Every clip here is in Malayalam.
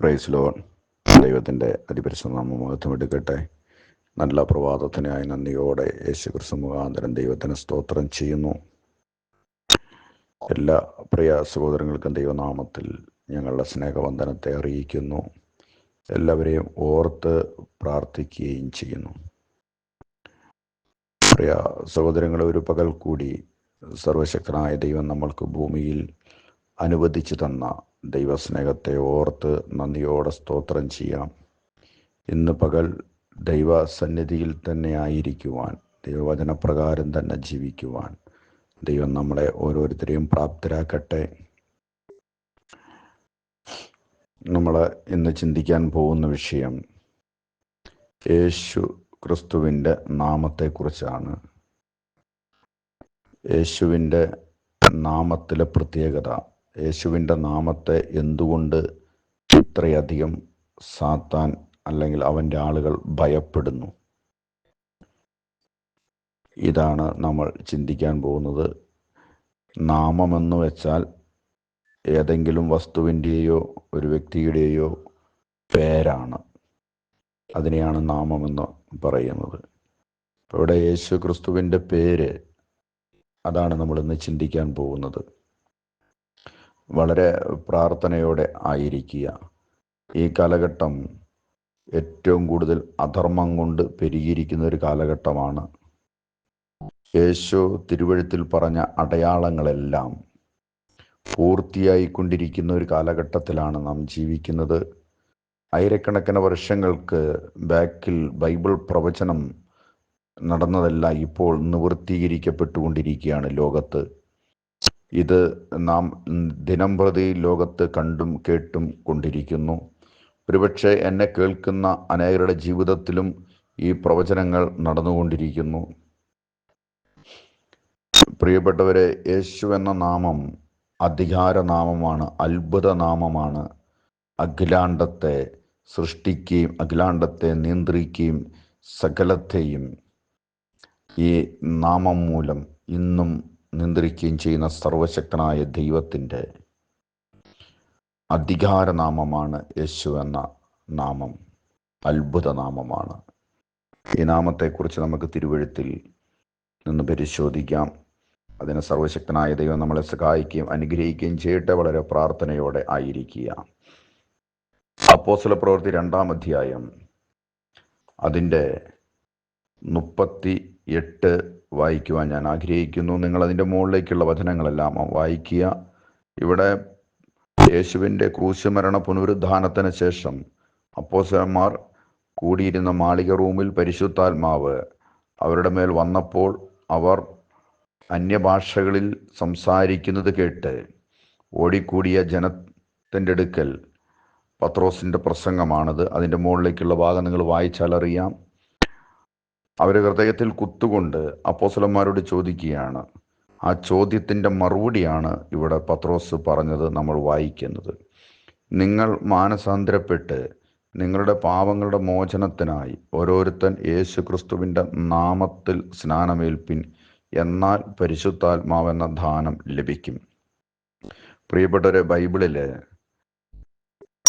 പ്രൈസ് ലോൺ ദൈവത്തിന്റെ അതിപരിശുദ്ധ നാമം മഹത്വം നല്ല പ്രഭാതത്തിനായി നന്ദിയോടെ യേശു ക്രിസ്തു മുഖാന്തരം ദൈവത്തിന് സ്തോത്രം ചെയ്യുന്നു. എല്ലാ പ്രിയ സഹോദരങ്ങൾക്കും ദൈവനാമത്തിൽ ഞങ്ങളുടെ സ്നേഹവന്ദനത്തെ അറിയിക്കുന്നു. എല്ലാവരെയും ഓർത്ത് പ്രാർത്ഥിക്കുകയും ചെയ്യുന്നു. പ്രിയ സഹോദരങ്ങളെ ഒരു പകൽ കൂടി സർവശക്തനായ ദൈവം നമ്മൾക്ക് ഭൂമിയിൽ അനുവദിച്ചു തന്ന ദൈവസ്നേഹത്തെ ഓർത്ത് നന്ദിയോടെ സ്തോത്രം ചെയ്യാം. ഇന്ന് പകൽ ദൈവസന്നിധിയിൽ തന്നെ ആയിരിക്കുവാൻ ദൈവവചനപ്രകാരം തന്നെ ജീവിക്കുവാൻ ദൈവം നമ്മളെ ഓരോരുത്തരെയും പ്രാപ്തരാക്കട്ടെ. നമ്മൾ ഇന്ന് ചിന്തിക്കാൻ പോകുന്ന വിഷയം യേശു ക്രിസ്തുവിന്റെ നാമത്തെക്കുറിച്ചാണ്. യേശുവിന്റെ നാമത്തിലെ പ്രത്യേകത യേശുവിന്റെ നാമത്തെ എന്തുകൊണ്ട് ഇത്രയധികം സാത്താൻ അല്ലെങ്കിൽ അവന്റെ ആളുകൾ ഭയപ്പെടുന്നു? ഇതാണ് നമ്മൾ ചിന്തിക്കാൻ പോകുന്നത്. നാമമെന്ന് വെച്ചാൽ ഏതെങ്കിലും വസ്തുവിന്റെയോ ഒരു വ്യക്തിയുടെയോ പേരാണ്. അതിനെയാണ് നാമമെന്ന് പറയുന്നത്. ഇവിടെ യേശു ക്രിസ്തുവിന്റെ പേര് അതാണ് നമ്മൾ ഇന്ന് ചിന്തിക്കാൻ പോകുന്നത്. വളരെ പ്രാർത്ഥനയോടെ ആയിരിക്കുക. ഈ കാലഘട്ടം ഏറ്റവും കൂടുതൽ അധർമ്മം കൊണ്ട് പെരുകിയിരിക്കുന്ന ഒരു കാലഘട്ടമാണ്. യേശു തിരുവഴുത്തിൽ പറഞ്ഞ അടയാളങ്ങളെല്ലാം പൂർത്തിയായിക്കൊണ്ടിരിക്കുന്ന ഒരു കാലഘട്ടത്തിലാണ് നാം ജീവിക്കുന്നത്. ആയിരക്കണക്കിന് വർഷങ്ങൾക്ക് ബാക്കിൽ ബൈബിൾ പ്രവചനം നടന്നതെല്ലാം ഇപ്പോൾ നിവൃത്തീകരിക്കപ്പെട്ടുകൊണ്ടിരിക്കുകയാണ് ലോകത്ത്. ഇത് നാം ദിനം പ്രതി ലോകത്ത് കണ്ടും കേട്ടും കൊണ്ടിരിക്കുന്നു. ഒരുപക്ഷെ എന്നെ കേൾക്കുന്ന അനേകരുടെ ജീവിതത്തിലും ഈ പ്രവചനങ്ങൾ നടന്നുകൊണ്ടിരിക്കുന്നു. പ്രിയപ്പെട്ടവരെ യേശു എന്ന നാമം അധികാര നാമമാണ് അത്ഭുത നാമമാണ് അഖിലാണ്ടത്തെ സൃഷ്ടിക്കുകയും അഖിലാണ്ടത്തെ നിയന്ത്രിക്കുകയും സകലത്തെയും ഈ നാമം മൂലം ഇന്നും നിയന്ത്രിക്കുകയും ചെയ്യുന്ന സർവശക്തനായ ദൈവത്തിന്റെ അധികാരനാമമാണ് യേശു എന്ന നാമം അത്ഭുത നാമമാണ് ഈ നാമത്തെക്കുറിച്ച് നമുക്ക് തിരുവഴുത്തിൽ നിന്ന് പരിശോധിക്കാം. അതിന് സർവശക്തനായ ദൈവം നമ്മളെ സഹായിക്കുകയും അനുഗ്രഹിക്കുകയും ചെയ്യട്ടെ വളരെ പ്രാർത്ഥനയോടെ ആയിരിക്കുക. അപ്പോസ്തല പ്രവൃത്തി രണ്ടാം അധ്യായം അതിന്റെ മുപ്പത്തി എട്ട് വായിക്കുവാൻ ഞാൻ ആഗ്രഹിക്കുന്നു. നിങ്ങൾ അതിന്റെ മുകളിലേക്കുള്ള വചനങ്ങളെല്ലാം വായിക്കുക. ഇവിടെ യേശുവിന്റെ ക്രൂശുമരണ പുനരുദ്ധാനത്തിന് ശേഷം അപ്പോസന്മാർ കൂടിയിരുന്ന മാളിക റൂമിൽ പരിശുദ്ധാത്മാവ് അവരുടെ മേൽ വന്നപ്പോൾ അവർ അന്യഭാഷകളിൽ സംസാരിക്കുന്നത് കേട്ട് ഓടിക്കൂടിയ ജനത്തിന്റെ അടുക്കൽ പത്രോസിന്റെ പ്രസംഗമാണത്. അതിന്റെ മുകളിലേക്കുള്ള ഭാഗം നിങ്ങൾ വായിച്ചാൽ അറിയാം. അവർ ഹൃദയത്തിൽ കുത്തുകൊണ്ട് അപ്പോസലന്മാരോട് ചോദിക്കുകയാണ്. ആ ചോദ്യത്തിന്റെ മറുപടിയാണ് ഇവിടെ പത്രോസ് പറഞ്ഞത് നമ്മൾ വായിക്കുന്നത്. നിങ്ങൾ മാനസാന്തരപ്പെട്ട് നിങ്ങളുടെ പാപങ്ങളുടെ മോചനത്തിനായി ഓരോരുത്തൻ യേശു ക്രിസ്തുവിന്റെ നാമത്തിൽ സ്നാനമേൽപ്പിൻ എന്നാൽ പരിശുദ്ധാത്മാവെന്ന ദാനം ലഭിക്കും. പ്രിയപ്പെട്ടവരെ ബൈബിളിൽ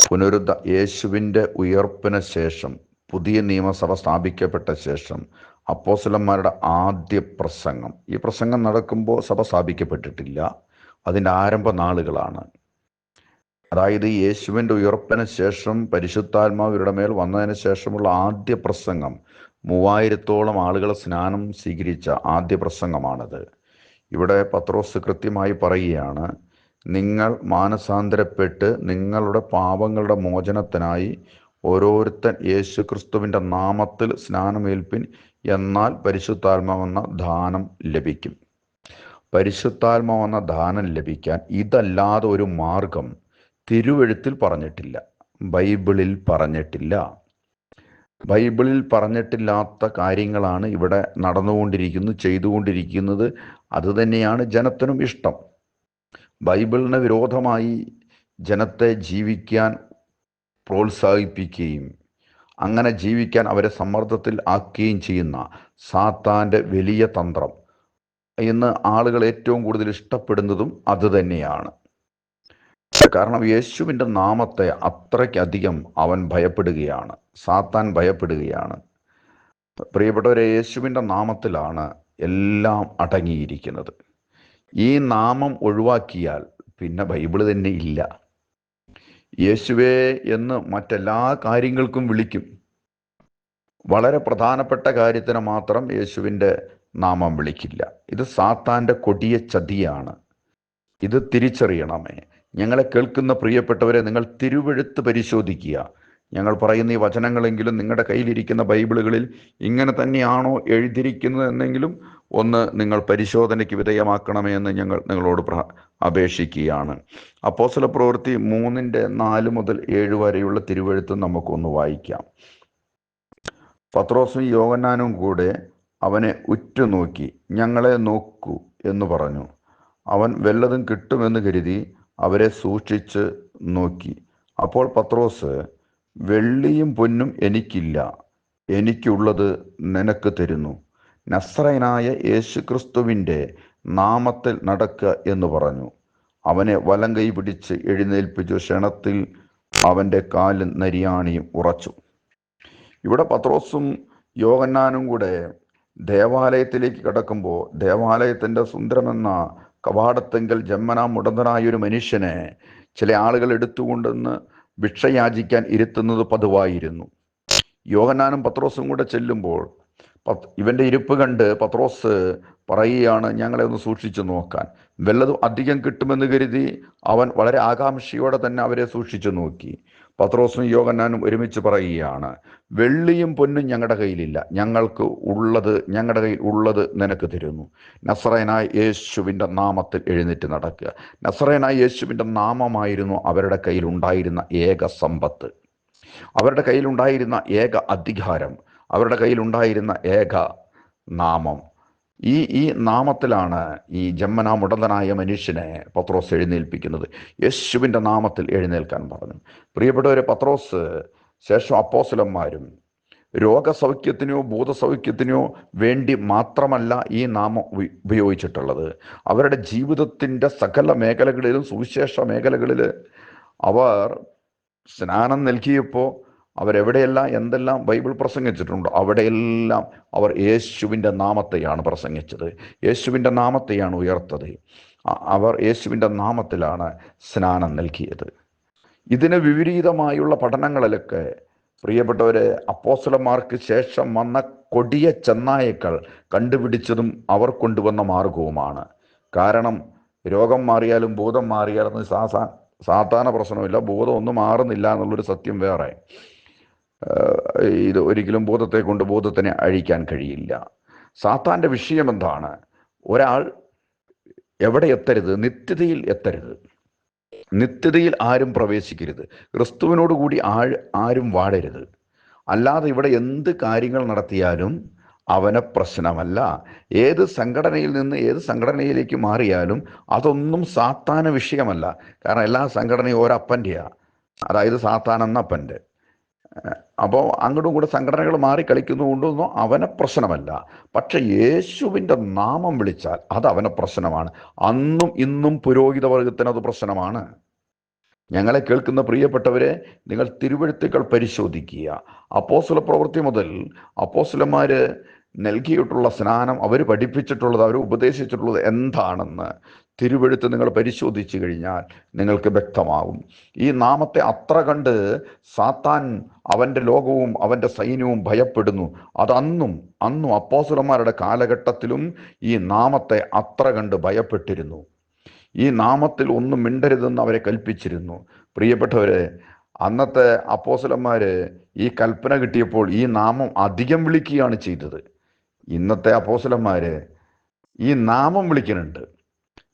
പുനരുദ്ധ യേശുവിന്റെ ഉയർപ്പിന് ശേഷം പുതിയ നിയമസഭ സ്ഥാപിക്കപ്പെട്ട ശേഷം അപ്പോസലന്മാരുടെ ആദ്യ പ്രസംഗം. ഈ പ്രസംഗം നടക്കുമ്പോൾ സഭ സ്ഥാപിക്കപ്പെട്ടിട്ടില്ല. അതിന്റെ ആരംഭ നാളുകളാണ്. അതായത് യേശുവിന്റെ ഉയർപ്പിന് ശേഷം പരിശുദ്ധാത്മാവ് ഇവരുടെ മേൽ വന്നതിന് ശേഷമുള്ള ആദ്യ പ്രസംഗം മൂവായിരത്തോളം ആളുകൾ സ്നാനം സ്വീകരിച്ച ആദ്യ പ്രസംഗമാണത്. ഇവിടെ പത്രോസ് കൃത്യമായി പറയുകയാണ് നിങ്ങൾ മാനസാന്തരപ്പെട്ട് നിങ്ങളുടെ പാപങ്ങളുടെ മോചനത്തിനായി ഓരോരുത്തൻ യേശു ക്രിസ്തുവിന്റെ നാമത്തിൽ സ്നാനമേൽപ്പിൻ എന്നാൽ പരിശുദ്ധാത്മാവെന്ന ദാനം ലഭിക്കും. പരിശുദ്ധാത്മാവെന്ന ദാനം ലഭിക്കാൻ ഇതല്ലാതെ ഒരു മാർഗം തിരുവഴുത്തിൽ പറഞ്ഞിട്ടില്ല. ബൈബിളിൽ പറഞ്ഞിട്ടില്ല. ബൈബിളിൽ പറഞ്ഞിട്ടില്ലാത്ത കാര്യങ്ങളാണ് ഇവിടെ നടന്നുകൊണ്ടിരിക്കുന്നത് ചെയ്തുകൊണ്ടിരിക്കുന്നത്. അതുതന്നെയാണ് ജനത്തിനും ഇഷ്ടം. ബൈബിളിന് വിരോധമായി ജനത്തെ ജീവിക്കാൻ പ്രോത്സാഹിപ്പിക്കുകയും അങ്ങനെ ജീവിക്കാൻ അവരെ സമ്മർദ്ദത്തിൽ ആക്കുകയും ചെയ്യുന്ന സാത്താന്റെ വലിയ തന്ത്രം ഇന്ന് ആളുകൾ ഏറ്റവും കൂടുതൽ ഇഷ്ടപ്പെടുന്നതും അതുതന്നെയാണ് കാരണം യേശുവിന്റെ നാമത്തെ അത്രയ്ക്കധികം അവൻ ഭയപ്പെടുകയാണ്. സാത്താൻ ഭയപ്പെടുകയാണ്. പ്രിയപ്പെട്ടവരെ യേശുവിന്റെ നാമത്തിലാണ് എല്ലാം അടങ്ങിയിരിക്കുന്നത്. ഈ നാമം ഒഴിവാക്കിയാൽ പിന്നെ ബൈബിൾ തന്നെ ഇല്ല. യേശുവേ എന്ന് മറ്റെല്ലാ കാര്യങ്ങൾക്കും വിളിക്കും. വളരെ പ്രധാനപ്പെട്ട കാര്യത്തിന് മാത്രം യേശുവിന്റെ നാമം വിളിക്കില്ല. ഇത് സാത്താന്റെ കൊടിയ ചതിയാണ്. ഇത് തിരിച്ചറിയണമേ. ഞങ്ങളെ കേൾക്കുന്ന പ്രിയപ്പെട്ടവരെ നിങ്ങൾ തിരുവെഴുത്ത് പരിശോധിക്കുക. ഞങ്ങൾ പറയുന്ന ഈ വചനങ്ങളെങ്കിലും നിങ്ങളുടെ കയ്യിലിരിക്കുന്ന ബൈബിളുകളിൽ ഇങ്ങനെ തന്നെയാണോ എഴുതിയിരിക്കുന്നത് എന്നെങ്കിലും ഒന്ന് നിങ്ങൾ പരിശോധനയ്ക്ക് വിധേയമാക്കണമേ എന്ന് ഞങ്ങൾ നിങ്ങളോട് അപേക്ഷിക്കുകയാണ്. അപ്പോസല പ്രവൃത്തി മൂന്നിന്റെ നാല് മുതൽ ഏഴ് വരെയുള്ള തിരുവെഴുത്ത് നമുക്കൊന്ന് വായിക്കാം. പത്രോസും യോഗന്നാനും കൂടെ അവനെ ഉറ്റുനോക്കി ഞങ്ങളെ നോക്കൂ എന്ന് പറഞ്ഞു. അവൻ വല്ലതും കിട്ടുമെന്ന് കരുതി അവരെ സൂക്ഷിച്ച് നോക്കി. അപ്പോൾ പത്രോസ് വെള്ളിയും പൊന്നും എനിക്കില്ല. എനിക്കുള്ളത് നിനക്ക് തരുന്നു. നസ്രയനായ യേശുക്രിസ്തുവിന്റെ നാമത്തിൽ നടക്കുക എന്ന് പറഞ്ഞു. അവനെ വലം കൈ പിടിച്ച് എഴുന്നേൽപ്പിച്ചു. ക്ഷണത്തിൽ അവന്റെ കാലും നരിയാണിയും ഉറച്ചു. ഇവിടെ പത്രോസും യോഗന്നാനും കൂടെ ദേവാലയത്തിലേക്ക് കിടക്കുമ്പോൾ ദേവാലയത്തിന്റെ സുന്ദരമെന്ന കവാടത്തെങ്കിൽ ജന്മന മുടന്തനായ ഒരു മനുഷ്യനെ ചില ആളുകൾ എടുത്തുകൊണ്ടെന്ന് ഭിക്ഷ യാചിക്കാൻ ഇരുത്തുന്നത് പതിവായിരുന്നു. യോഹന്നാനും പത്രോസും കൂടെ ചെല്ലുമ്പോൾ ഇവന്റെ ഇരിപ്പ് കണ്ട് പത്രോസ് പറയുകയാണ് ഞങ്ങളെ ഒന്ന് സൂക്ഷിച്ചു നോക്കാൻ. വല്ലതും അധികം കിട്ടുമെന്ന് കരുതി അവൻ വളരെ ആകാംക്ഷയോടെ തന്നെ അവരെ സൂക്ഷിച്ചു നോക്കി. പത്രോസും യോഗന്നാനും ഒരുമിച്ച് പറയുകയാണ് വെള്ളിയും പൊന്നും ഞങ്ങളുടെ കയ്യിലില്ല. ഞങ്ങൾക്ക് ഉള്ളത് ഞങ്ങളുടെ കയ്യിൽ ഉള്ളത് നിനക്ക് തരുന്നു. നസ്രയനായ യേശുവിന്റെ നാമത്തിൽ എഴുന്നേറ്റ് നടക്കുക. നസ്രയനായ യേശുവിന്റെ നാമമായിരുന്നു അവരുടെ കയ്യിൽ ഉണ്ടായിരുന്ന ഏക സമ്പത്ത്. അവരുടെ കയ്യിലുണ്ടായിരുന്ന ഏക അധികാരം. അവരുടെ കയ്യിലുണ്ടായിരുന്ന ഏക നാമം. ഈ ഈ നാമത്തിലാണ് ഈ ജന്മനാ മുടന്തനായ മനുഷ്യനെ പത്രോസ് എഴുന്നേൽപ്പിക്കുന്നത്. യേശുവിന്റെ നാമത്തിൽ എഴുന്നേൽക്കാൻ പറഞ്ഞു. പ്രിയപ്പെട്ടവരെ പത്രോസ് ശേഷം അപ്പോസലന്മാരും രോഗസൗഖ്യത്തിനോ ഭൂതസൗഖ്യത്തിനോ വേണ്ടി മാത്രമല്ല ഈ നാമം ഉപയോഗിച്ചിട്ടുള്ളത്. അവരുടെ ജീവിതത്തിന്റെ സകല മേഖലകളിലും സുവിശേഷ മേഖലകളിൽ അവർ സ്നാനം നൽകിയപ്പോൾ അവരെവിടെയെല്ലാം എന്തെല്ലാം ബൈബിൾ പ്രസംഗിച്ചിട്ടുണ്ടോ അവിടെയെല്ലാം അവർ യേശുവിന്റെ നാമത്തെയാണ് പ്രസംഗിച്ചത്. യേശുവിന്റെ നാമത്തെയാണ് ഉയർത്തത്. അവർ യേശുവിന്റെ നാമത്തിലാണ് സ്നാനം നൽകിയത്. ഇതിന് വിപരീതമായുള്ള പഠനങ്ങളിലൊക്കെ പ്രിയപ്പെട്ടവരെ അപ്പോസലന്മാർക്ക് ശേഷം വന്ന കൊടിയ ചെന്നായക്കൾ കണ്ടുപിടിച്ചതും അവർ കൊണ്ടുവന്ന മാർഗവുമാണ്. കാരണം രോഗം മാറിയാലും ഭൂതം മാറിയാലും സാധാ സാധാരണ പ്രശ്നമില്ല ഭൂതം ഒന്നും മാറുന്നില്ല എന്നുള്ളൊരു സത്യം വേറെ. ഇത് ഒരിക്കലും ബോധത്തെ കൊണ്ട് ബോധത്തിനെ അഴിക്കാൻ കഴിയില്ല. സാത്താന്റെ വിഷയം എന്താണ്? ഒരാൾ എവിടെ എത്തരുത്? നിത്യതയിൽ എത്തരുത്. നിത്യതയിൽ ആരും പ്രവേശിക്കരുത്. ക്രിസ്തുവിനോട് കൂടി ആൾ ആരും വാഴരുത് അല്ലാതെ ഇവിടെ എന്ത് കാര്യങ്ങൾ നടത്തിയാലും അവന് പ്രശ്നമല്ല. ഏത് സംഘടനയിൽ നിന്ന് ഏത് സംഘടനയിലേക്ക് മാറിയാലും അതൊന്നും സാത്താന വിഷയമല്ല. കാരണം എല്ലാ സംഘടനയും ഒരപ്പന്റെയാണ് അതായത് സാത്താൻ എന്ന അപ്പന്റെ അപ്പോൾ അങ്ങോട്ടും കൂടെ സംഘടനകൾ മാറി കളിക്കുന്നതുകൊണ്ടൊന്നും അവനെ പ്രശ്നമല്ല. പക്ഷെ യേശുവിന്റെ നാമം വിളിച്ചാൽ അത് അവനെ പ്രശ്നമാണ്. അന്നും ഇന്നും പുരോഹിത വർഗത്തിന് അത് പ്രശ്നമാണ്. ഞങ്ങളെ കേൾക്കുന്ന പ്രിയപ്പെട്ടവരെ നിങ്ങൾ തിരുവഴുത്തുകൾ പരിശോധിക്കുക. അപ്പോസ്ല പ്രവൃത്തി മുതൽ അപ്പോസ്ലന്മാർ നൽകിയിട്ടുള്ള സ്നാനം അവർ പഠിപ്പിച്ചിട്ടുള്ളത് അവർ ഉപദേശിച്ചിട്ടുള്ളത് എന്താണെന്ന് തിരുവഴുത്ത് നിങ്ങൾ പരിശോധിച്ചു കഴിഞ്ഞാൽ നിങ്ങൾക്ക് വ്യക്തമാകും. ഈ നാമത്തെ അത്ര കണ്ട് സാത്താൻ അവന്റെ ലോകവും അവന്റെ സൈന്യവും ഭയപ്പെടുന്നു. അതന്നും അന്നും അപ്പോസുലന്മാരുടെ കാലഘട്ടത്തിലും ഈ നാമത്തെ അത്ര കണ്ട് ഭയപ്പെട്ടിരുന്നു. ഈ നാമത്തിൽ ഒന്നും മിണ്ടരുതെന്ന് അവരെ കൽപ്പിച്ചിരുന്നു. പ്രിയപ്പെട്ടവരെ അന്നത്തെ അപ്പോസലന്മാർ ഈ കൽപ്പന കിട്ടിയപ്പോൾ ഈ നാമം അധികം വിളിക്കുകയാണ് ചെയ്തത്. ഇന്നത്തെ അപ്പോസലന്മാർ ഈ നാമം വിളിക്കുന്നുണ്ട്.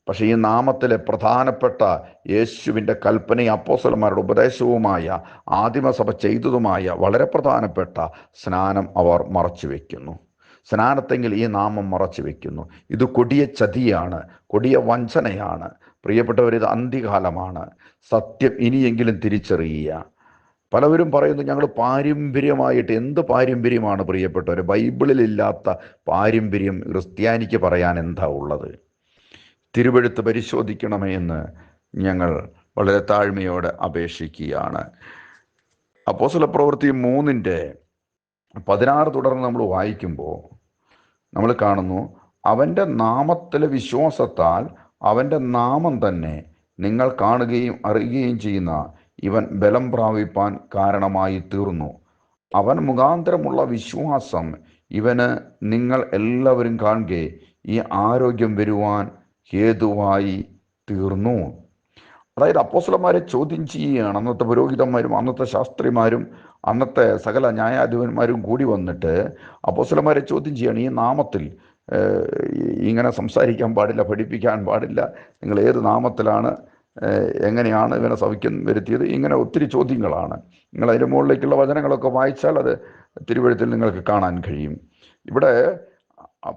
പക്ഷേ ഈ നാമത്തിലെ പ്രധാനപ്പെട്ട യേശുവിന്റെ കൽപ്പനയും അപ്പോസലന്മാരുടെ ഉപദേശവുമായ ആദിമസഭ ചെയ്തതുമായ വളരെ പ്രധാനപ്പെട്ട സ്നാനം അവർ മറച്ചു വയ്ക്കുന്നു സ്നാനത്തെങ്കിൽ ഈ നാമം മറച്ചു വയ്ക്കുന്നു ഇത് കൊടിയ ചതിയാണ് കൊടിയ വഞ്ചനയാണ്. പ്രിയപ്പെട്ടവർ ഇത് അന്ത്യകാലമാണ്. സത്യം ഇനിയെങ്കിലും തിരിച്ചറിയുക. പലവരും പറയുന്നു ഞങ്ങൾ പാരമ്പര്യമായിട്ട് എന്ത് പാരമ്പര്യമാണ് പ്രിയപ്പെട്ടവർ? ബൈബിളിലില്ലാത്ത പാരമ്പര്യം ക്രിസ്ത്യാനിക്ക് പറയാൻ എന്താ ഉള്ളത്? തിരുവെഴുത്ത് പരിശോധിക്കണമേ എന്ന് ഞങ്ങൾ വളരെ താഴ്മയോടെ അപേക്ഷിക്കുകയാണ്. അപ്പോസല പ്രവൃത്തി മൂന്നിന്റെ പതിനാറ് തുടർന്ന് നമ്മൾ വായിക്കുമ്പോൾ നമ്മൾ കാണുന്നു അവന്റെ നാമത്തിലെ വിശ്വാസത്താൽ അവന്റെ നാമം തന്നെ നിങ്ങൾ കാണുകയും അറിയുകയും ചെയ്യുന്ന ഇവൻ ബലം പ്രാപിപ്പാൻ കാരണമായി തീർന്നു. അവൻ മുഖാന്തരമുള്ള വിശ്വാസം ഇവന് നിങ്ങൾ എല്ലാവരും കാണുകയും ഈ ആരോഗ്യം വരുവാൻ ഹേതുവായി തീർന്നു. അതായത് അപ്പോസ്ലന്മാരെ ചോദ്യം ചെയ്യുകയാണ്. അന്നത്തെ പുരോഹിതന്മാരും അന്നത്തെ ശാസ്ത്രിമാരും അന്നത്തെ സകല ന്യായാധിപന്മാരും കൂടി വന്നിട്ട് അപ്പോസ്ലന്മാരെ ചോദ്യം ചെയ്യാണ് ഈ നാമത്തിൽ ഇങ്ങനെ സംസാരിക്കാൻ പാടില്ല പഠിപ്പിക്കാൻ പാടില്ല. നിങ്ങൾ ഏത് നാമത്തിലാണ് എങ്ങനെയാണ് ഇവനെ സൗഖ്യം വരുത്തിയത്? ഇങ്ങനെ ഒത്തിരി ചോദ്യങ്ങളാണ്. നിങ്ങൾ അതിന്റെ മുകളിലേക്കുള്ള വചനങ്ങളൊക്കെ വായിച്ചാൽ അത് തിരുവഴുത്തിൽ നിങ്ങൾക്ക് കാണാൻ കഴിയും. ഇവിടെ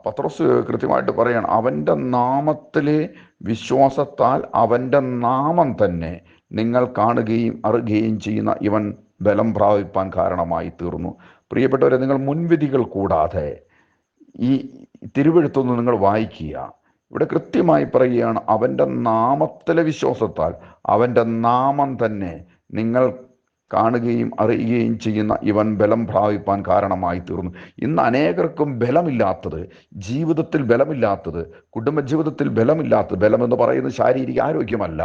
പത്രോസ് കൃത്യമായിട്ട് പറയാണ് അവന്റെ നാമത്തിലെ വിശ്വാസത്താൽ അവന്റെ നാമം തന്നെ നിങ്ങൾ കാണുകയും അറിയുകയും ചെയ്യുന്ന ഇവൻ ബലം പ്രാപിപ്പാൻ കാരണമായി തീർന്നു. പ്രിയപ്പെട്ടവരെ നിങ്ങൾ മുൻവിധികൾ കൂടാതെ ഈ തിരുവഴുത്തൊന്ന് നിങ്ങൾ വായിക്കുക. ഇവിടെ കൃത്യമായി പറയുകയാണ് അവന്റെ നാമത്തിലെ വിശ്വാസത്താൽ അവന്റെ നാമം തന്നെ നിങ്ങൾ കാണുകയും അറിയുകയും ചെയ്യുന്ന ഇവൻ ബലം പ്രാപിപ്പാൻ കാരണമായി തീർന്നു. ഇന്ന് അനേകർക്കും ബലമില്ലാത്തത് ജീവിതത്തിൽ ബലമില്ലാത്തത് കുടുംബജീവിതത്തിൽ ബലമില്ലാത്തത് ബലമെന്ന് പറയുന്നത് ശാരീരിക ആരോഗ്യമല്ല.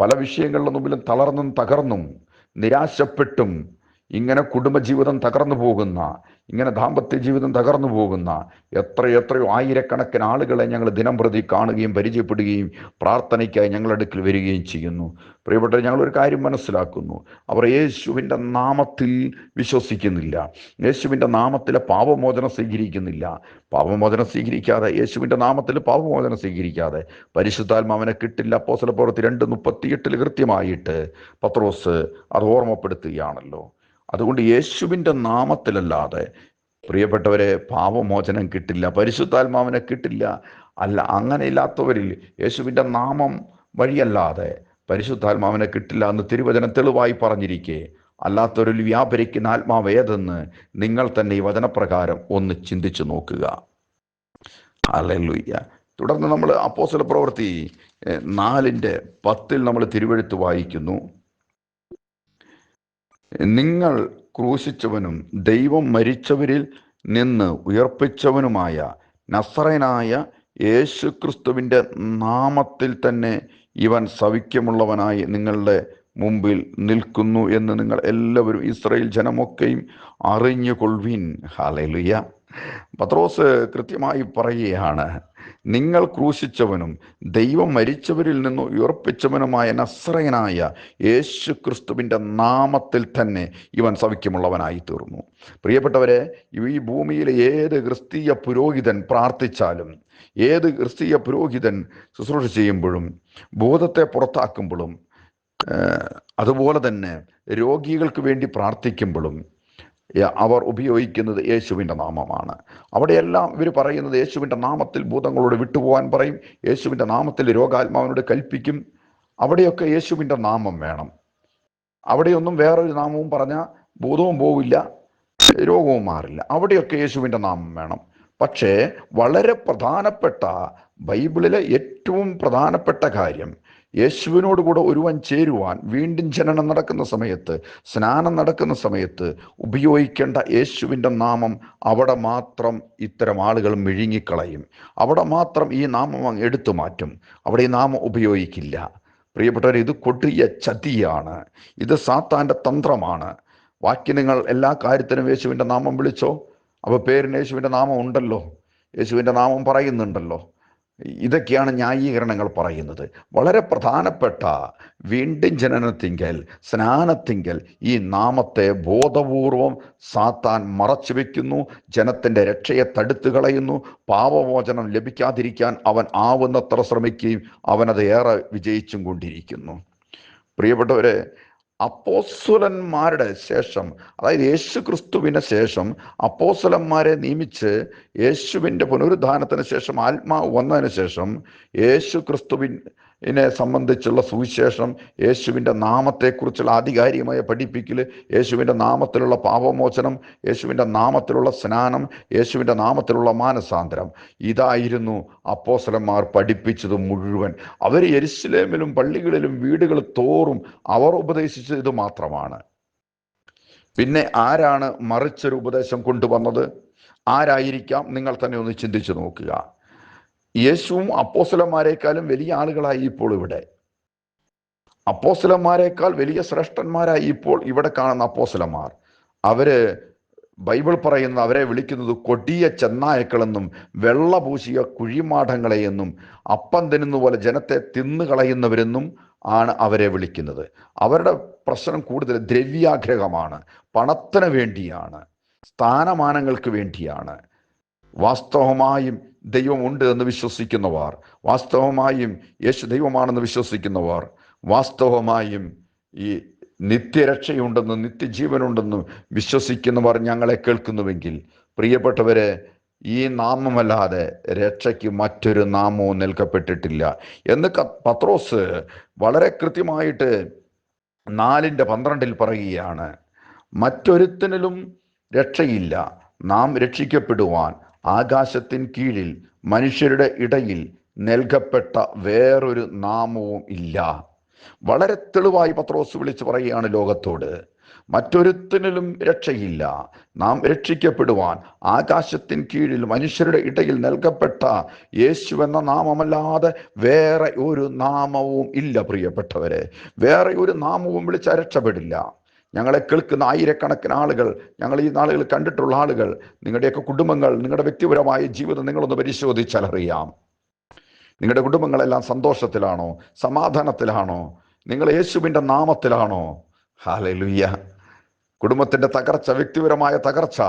പല വിഷയങ്ങളുടെ തളർന്നും തകർന്നും നിരാശപ്പെട്ടും ഇങ്ങനെ കുടുംബജീവിതം തകർന്നു പോകുന്ന ഇങ്ങനെ ദാമ്പത്യ ജീവിതം തകർന്നു പോകുന്ന എത്രയെത്രയോ ആയിരക്കണക്കിന് ആളുകളെ ഞങ്ങൾ ദിനം പ്രതി കാണുകയും പരിചയപ്പെടുകയും പ്രാർത്ഥനയ്ക്കായി ഞങ്ങളുടെ അടുക്കൽ വരികയും ചെയ്യുന്നു. പ്രിയപ്പെട്ട ഞങ്ങളൊരു കാര്യം മനസ്സിലാക്കുന്നു. അവർ യേശുവിന്റെ നാമത്തിൽ വിശ്വസിക്കുന്നില്ല. യേശുവിന്റെ നാമത്തിലെ പാപമോചനം സ്വീകരിക്കുന്നില്ല. പാപമോചനം സ്വീകരിക്കാതെ യേശുവിന്റെ നാമത്തിൽ പാപമോചനം സ്വീകരിക്കാതെ പരിശുദ്ധാത്മാവനെ കിട്ടില്ല. അപ്പോസല പ്രവൃത്തി രണ്ട് മുപ്പത്തിയെട്ടിൽ കൃത്യമായിട്ട് പത്രോസ് അത് ഓർമ്മപ്പെടുത്തുകയാണല്ലോ. അതുകൊണ്ട് യേശുവിന്റെ നാമത്തിലല്ലാതെ പ്രിയപ്പെട്ടവരെ പാപമോചനം കിട്ടില്ല പരിശുദ്ധാത്മാവിനെ കിട്ടില്ല. അല്ല അങ്ങനെയില്ലാത്തവരിൽ യേശുവിന്റെ നാമം വഴിയല്ലാതെ പരിശുദ്ധാത്മാവിനെ കിട്ടില്ല എന്ന് തിരുവചനം തെളിവായി പറഞ്ഞിരിക്കെ. അല്ലാത്തവരിൽ വ്യാപരിക്കുന്ന ആത്മാവ് ഏതെന്ന് നിങ്ങൾ തന്നെ ഈ വചനപ്രകാരം ഒന്ന് ചിന്തിച്ചു നോക്കുക. അല്ലുയ്യ തുടർന്ന് നമ്മൾ അപ്പോസല പ്രവൃത്തി നാലിന്റെ പത്തിൽ നമ്മൾ തിരുവഴുത്ത് വായിക്കുന്നു. നിങ്ങൾ ക്രൂശിച്ചവനും ദൈവം മരിച്ചവരിൽ നിന്ന് ഉയർപ്പിച്ചവനുമായ നസറനായ യേശു ക്രിസ്തുവിന്റെ നാമത്തിൽ തന്നെ ഇവൻ സൗഖ്യമുള്ളവനായി നിങ്ങളുടെ മുമ്പിൽ നിൽക്കുന്നു എന്ന് നിങ്ങൾ എല്ലാവരും ഇസ്രയേൽ ജനമൊക്കെയും അറിഞ്ഞുകൊള്ളുവിൻ. ഹാലലുയ്യ പത്രോസ് കൃത്യമായി പറയുകയാണ് നിങ്ങൾ ക്രൂശിച്ചവനും ദൈവം മരിച്ചവരിൽ നിന്ന് ഉയർപ്പിച്ചവനുമായ നസ്രയനായ യേശു ക്രിസ്തുവിന്റെ നാമത്തിൽ തന്നെ ഇവൻ സൗഖ്യമുള്ളവനായി തീർന്നു പ്രിയപ്പെട്ടവരെ ഈ ഭൂമിയിലെ ഏത് ക്രിസ്തീയ പുരോഹിതൻ പ്രാർത്ഥിച്ചാലും ഏത് ക്രിസ്തീയ പുരോഹിതൻ ശുശ്രൂഷ ചെയ്യുമ്പോഴും ബോധത്തെ പുറത്താക്കുമ്പോഴും അതുപോലെ തന്നെ രോഗികൾക്ക് വേണ്ടി പ്രാർത്ഥിക്കുമ്പോഴും അവർ ഉപയോഗിക്കുന്നത് യേശുവിന്റെ നാമമാണ്. അവിടെയെല്ലാം ഇവർ പറയുന്നത് യേശുവിന്റെ നാമത്തിൽ ഭൂതങ്ങളോട് വിട്ടുപോകാൻ പറയും. യേശുവിന്റെ നാമത്തിൽ രോഗാത്മാവിനോട് കൽപ്പിക്കും. അവിടെയൊക്കെ യേശുവിന്റെ നാമം വേണം. അവിടെയൊന്നും വേറൊരു നാമവും പറഞ്ഞാൽ ഭൂതവും പോവില്ല രോഗവും മാറില്ല. അവിടെയൊക്കെ യേശുവിന്റെ നാമം വേണം. പക്ഷേ വളരെ പ്രധാനപ്പെട്ട ബൈബിളിലെ ഏറ്റവും പ്രധാനപ്പെട്ട കാര്യം യേശുവിനോട് കൂടെ ഒരുവൻ ചേരുവാൻ വീണ്ടും ജനനം നടക്കുന്ന സമയത്ത് സ്നാനം നടക്കുന്ന സമയത്ത് ഉപയോഗിക്കേണ്ട യേശുവിന്റെ നാമം അവിടെ മാത്രം ഇത്തരം ആളുകൾ മിഴുങ്ങിക്കളയും. അവിടെ മാത്രം ഈ നാമം എടുത്തു മാറ്റും. അവിടെ ഈ നാമം ഉപയോഗിക്കില്ല. പ്രിയപ്പെട്ടവർ ഇത് കൊടിയ ചതിയാണ്. ഇത് സാത്താന്റെ തന്ത്രമാണ്. ബാക്കി നിങ്ങൾ എല്ലാ കാര്യത്തിനും യേശുവിന്റെ നാമം വിളിച്ചോ? അപ്പോൾ പേരിന് യേശുവിന്റെ നാമം ഉണ്ടല്ലോ. യേശുവിന്റെ നാമം പറയുന്നുണ്ടല്ലോ. ഇതൊക്കെയാണ് ന്യായീകരണങ്ങൾ പറയുന്നത്. വളരെ പ്രധാനപ്പെട്ട വീണ്ടും ജനനത്തിങ്കൽ സ്നാനത്തിങ്കൽ ഈ നാമത്തെ ബോധപൂർവം സാത്താൻ മറച്ചു വെക്കുന്നു ജനത്തിന്റെ രക്ഷയെ തടുത്തു കളയുന്നു പാപമോചനം ലഭിക്കാതിരിക്കാൻ അവൻ ആവുന്നത്ര ശ്രമിക്കുകയും അവനത് ഏറെ വിജയിച്ചും കൊണ്ടിരിക്കുന്നു. പ്രിയപ്പെട്ടവരെ അപ്പോസ്വലന്മാരുടെ ശേഷം അതായത് യേശു ക്രിസ്തുവിന് ശേഷം അപ്പോസ്വലന്മാരെ നിയമിച്ച് യേശുവിന്റെ പുനരുദ്ധാനത്തിന് ശേഷം ആത്മാവ് വന്നതിന് ശേഷം യേശു ക്രിസ്തുവിൻ ഇതിനെ സംബന്ധിച്ചുള്ള സുവിശേഷം യേശുവിന്റെ നാമത്തെക്കുറിച്ചുള്ള ആധികാരികമായ പഠിപ്പിക്കൽ യേശുവിന്റെ നാമത്തിലുള്ള പാപമോചനം യേശുവിന്റെ നാമത്തിലുള്ള സ്നാനം യേശുവിന്റെ നാമത്തിലുള്ള മാനസാന്തരം. ഇതായിരുന്നു അപ്പോസലന്മാർ പഠിപ്പിച്ചത് മുഴുവൻ. അവർ എരിശിലേമിലും പള്ളികളിലും വീടുകൾ തോറും അവർ ഉപദേശിച്ചത് മാത്രമാണ്. പിന്നെ ആരാണ് മറിച്ചൊരു ഉപദേശം കൊണ്ടുവന്നത്? ആരായിരിക്കാം? നിങ്ങൾ തന്നെ ഒന്ന് ചിന്തിച്ചു നോക്കുക. യേശുവും അപ്പോസ്തലന്മാരെക്കാളും വലിയ ആളുകളായി ഇപ്പോൾ ഇവിടെ. അപ്പോസ്തലന്മാരെക്കാൾ വലിയ ശ്രേഷ്ഠന്മാരായി ഇപ്പോൾ ഇവിടെ കാണുന്ന അപ്പോസലന്മാർ അവർ ബൈബിൾ പറയുന്ന അവരെ വിളിക്കുന്നത് കൊടിയ ചെന്നായക്കളെന്നും വെള്ളപൂശിയ കുഴിമാടങ്ങളെ എന്നും അപ്പം തിന്നുന്ന പോലെ ജനത്തെ തിന്നുകളയുന്നവരെന്നും ആണ് അവരെ വിളിക്കുന്നത്. അവരുടെ പ്രശ്നം കൂടുതൽ ദ്രവ്യാഗ്രഹമാണ് പണത്തിന് വേണ്ടിയാണ് സ്ഥാനമാനങ്ങൾക്ക് വേണ്ടിയാണ്. വാസ്തവമായും ദൈവമുണ്ട് എന്ന് വിശ്വസിക്കുന്നവർ വാസ്തവമായും യേശു ദൈവമാണെന്ന് വിശ്വസിക്കുന്നവർ വാസ്തവമായും ഈ നിത്യരക്ഷയുണ്ടെന്നും നിത്യജീവനുണ്ടെന്നും വിശ്വസിക്കുന്നവർ ഞങ്ങളെ കേൾക്കുന്നുവെങ്കിൽ പ്രിയപ്പെട്ടവരെ ഈ നാമമല്ലാതെ രക്ഷയ്ക്ക് മറ്റൊരു നാമവും നൽകപ്പെട്ടിട്ടില്ല. എന്ന് പത്രോസ് വളരെ കൃത്യമായിട്ട് നാലിന്റെ പന്ത്രണ്ടിൽ പറയുകയാണ് മറ്റൊരുത്തിനിലും രക്ഷയില്ല. നാം രക്ഷിക്കപ്പെടുവാൻ ആകാശത്തിൻ കീഴിൽ മനുഷ്യരുടെ ഇടയിൽ നൽകപ്പെട്ട വേറൊരു നാമവും ഇല്ല. വളരെ തെളിവായി പത്രോസ് വിളിച്ച് പറയുകയാണ് ലോകത്തോട്. മറ്റൊരുത്തിനും രക്ഷയില്ല. നാം രക്ഷിക്കപ്പെടുവാൻ ആകാശത്തിൻ കീഴിൽ മനുഷ്യരുടെ ഇടയിൽ നൽകപ്പെട്ട യേശു എന്ന നാമമല്ലാതെ വേറെ ഒരു നാമവും ഇല്ല പ്രിയപ്പെട്ടവരെ. വേറെ ഒരു നാമവും വിളിച്ചാൽ രക്ഷപ്പെടില്ല. ഞങ്ങളെ കേൾക്കുന്ന ആയിരക്കണക്കിന് ആളുകൾ ഞങ്ങൾ ഈ നാളുകൾ കണ്ടിട്ടുള്ള ആളുകൾ നിങ്ങളുടെയൊക്കെ കുടുംബങ്ങൾ നിങ്ങളുടെ വ്യക്തിപരമായ ജീവിതം നിങ്ങളൊന്ന് പരിശോധിച്ചാൽ അറിയാം. നിങ്ങളുടെ കുടുംബങ്ങളെല്ലാം സന്തോഷത്തിലാണോ? സമാധാനത്തിലാണോ? നിങ്ങൾ യേശുവിന്റെ നാമത്തിലാണോ? ഹാലലുയ്യ കുടുംബത്തിന്റെ തകർച്ച വ്യക്തിപരമായ തകർച്ച.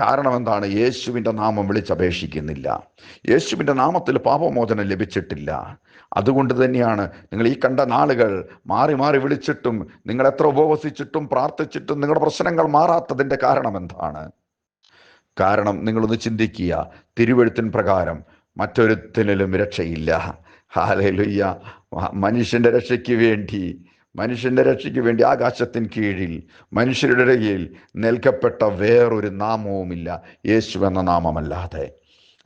കാരണം എന്താണ്? യേശുവിന്റെ നാമം വിളിച്ചപേക്ഷിക്കുന്നില്ല. യേശുവിന്റെ നാമത്തിൽ പാപമോചനം ലഭിച്ചിട്ടില്ല. അതുകൊണ്ട് തന്നെയാണ് നിങ്ങൾ ഈ കണ്ട നാളുകൾ മാറി മാറി വിളിച്ചിട്ടും നിങ്ങൾ എത്ര ഉപവസിച്ചിട്ടും പ്രാർത്ഥിച്ചിട്ടും നിങ്ങളുടെ പ്രശ്നങ്ങൾ മാറാത്തതിന്റെ കാരണം എന്താണ്? കാരണം നിങ്ങളൊന്ന് ചിന്തിക്കുക തിരുവഴുത്തിൻ പ്രകാരം മറ്റൊരുത്തിനിലും രക്ഷയില്ല. ഹാലയിലുയ്യ മനുഷ്യന്റെ രക്ഷയ്ക്ക് വേണ്ടി മനുഷ്യന്റെ രക്ഷയ്ക്ക് വേണ്ടി ആകാശത്തിന് കീഴിൽ മനുഷ്യരുടെ ഇടയിൽ നൽകപ്പെട്ട വേറൊരു നാമവുമില്ല. യേശു എന്ന നാമമല്ലാതെ.